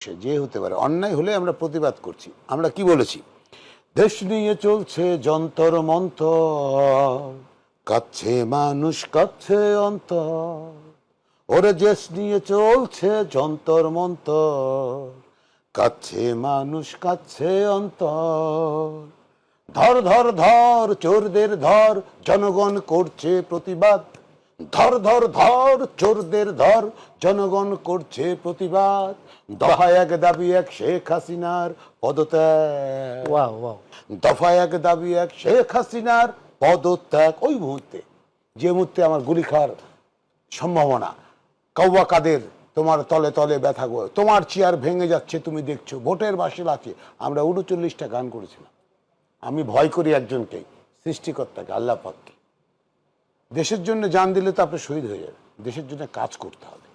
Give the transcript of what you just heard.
সে যে হতে পারে, অন্যায় হলে আমরা প্রতিবাদ করছি। আমরা কি বলেছি? দেশ নিয়ে চলছে যন্তর মন্তর কাচ্ছে মানুষ কাচ্ছে অন্তর। ওরে দেশ নিয়ে চলছে যন্তর মন্তর কাচ্ছে মানুষ কাচ্ছে অন্তর। ধর ধর ধর, চোরদের ধর, জনগণ করছে প্রতিবাদ। ধর ধর ধর চোরদের ধর জনগণ করছে প্রতিবাদ। দফা এক দাবি এক শেখ হাসিনার পদত্যাগ। দফা এক দাবি এক শেখ হাসিনার পদত্যাগ। ওই মুহূর্তে যে মুহূর্তে আমার গুলি খাওয়ার সম্ভাবনা কৌবা কাদের তোমার তলে তলে ব্যথা গো তোমার চেয়ার ভেঙে যাচ্ছে তুমি দেখছ ভোটের বাসে আছে আমরা উনচল্লিশটা গান করেছিলাম। আমি ভয় করি একজনকে সৃষ্টিকর্তাকে আল্লাহ পাককে। দেশের জন্য জান দিলে তো আপনি শহীদ হয়ে যাবে দেশের জন্য কাজ করতে হবে।